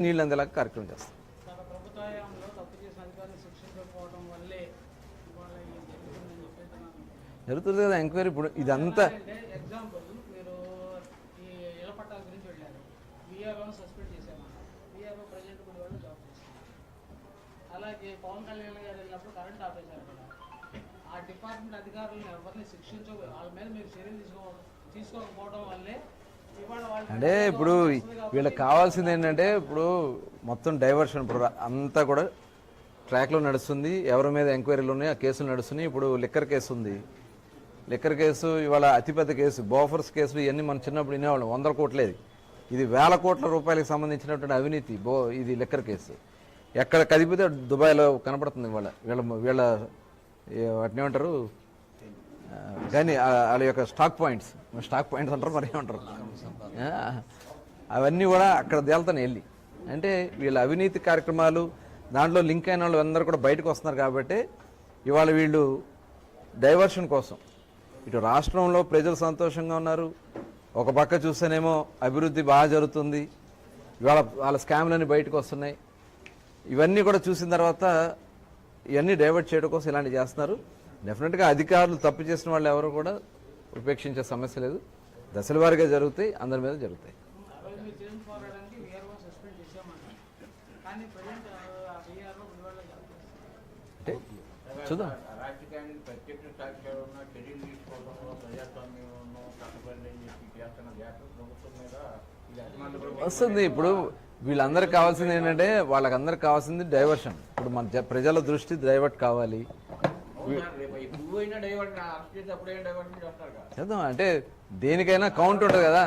నీళ్ళు అందేలాగా కార్యక్రమం చేస్తాం. జరుగుతుంది కదా ఎంక్వైరీ ఇప్పుడు ఇదంతా కూడా అలాగే పవన్ కళ్యాణ్ గారు వెళ్ళినప్పుడు కరెంట్ ఆపేశారు అక్కడ ఆ డిపార్ట్మెంట్ అధికారులను ఎవరిని శిక్షించ వాళ్ళ మీద మీరు చర్యలు తీసుకో తీసుకోకపోవడం వల్లే అంటే ఇప్పుడు వీళ్ళకి కావాల్సింది ఏంటంటే ఇప్పుడు మొత్తం డైవర్షన్ ఇప్పుడు అంతా కూడా ట్రాక్లో నడుస్తుంది. ఎవరి మీద ఎంక్వైరీలు ఉన్నాయి ఆ కేసులు నడుస్తున్నాయి. ఇప్పుడు లిక్కర్ కేసు ఉంది. లిక్కర్ కేసు ఇవాళ అతిపెద్ద కేసు బోఫర్స్ కేసులు ఇవన్నీ మనం చిన్నప్పుడు వినేవాళ్ళం. వందల కోట్లేది ఇది వేల కోట్ల రూపాయలకు సంబంధించినటువంటి అవినీతి బో ఇది లిక్కర్ కేసు ఎక్కడ కదిపితే దుబాయ్లో కనపడుతుంది ఇవాళ. వీళ్ళ వీళ్ళ వాటినేమంటారు వాటిని ఏమంటారు? కానీ వాళ్ళ యొక్క స్టాక్ పాయింట్స్ స్టాక్ పాయింట్స్ అంటారు మరి ఏమంటారు? అవన్నీ కూడా అక్కడ తేలుతాను వెళ్ళి. అంటే వీళ్ళ అవినీతి కార్యక్రమాలు దాంట్లో లింక్ అయిన వాళ్ళు అందరూ కూడా బయటకు వస్తున్నారు కాబట్టి ఇవాళ వీళ్ళు డైవర్షన్ కోసం. ఇటు రాష్ట్రంలో ప్రజలు సంతోషంగా ఉన్నారు. ఒక పక్క చూస్తేనేమో అభివృద్ధి బాగా జరుగుతుంది. ఇవాళ వాళ్ళ స్కామ్లన్నీ బయటకు వస్తున్నాయి. ఇవన్నీ కూడా చూసిన తర్వాత ఇవన్నీ డైవర్ట్ చేయడం కోసం ఇలాంటివి చేస్తున్నారు. డెఫినెట్గా అధికారులు తప్పు చేసిన వాళ్ళు ఎవరు కూడా ఉపేక్షించే సమస్య లేదు. దశల వారీగా జరుగుతాయి అందరి మీద జరుగుతాయి. అంటే చూద్దాం. వస్తుంది. ఇప్పుడు వీళ్ళందరికి కావాల్సింది ఏంటంటే వాళ్ళకందరికి కావాల్సింది డైవర్షన్ ఇప్పుడు మన ప్రజల దృష్టి డైవర్ట్ కావాలి. చేద్దాం. అంటే దేనికైనా కౌంట్ ఉంటుంది కదా.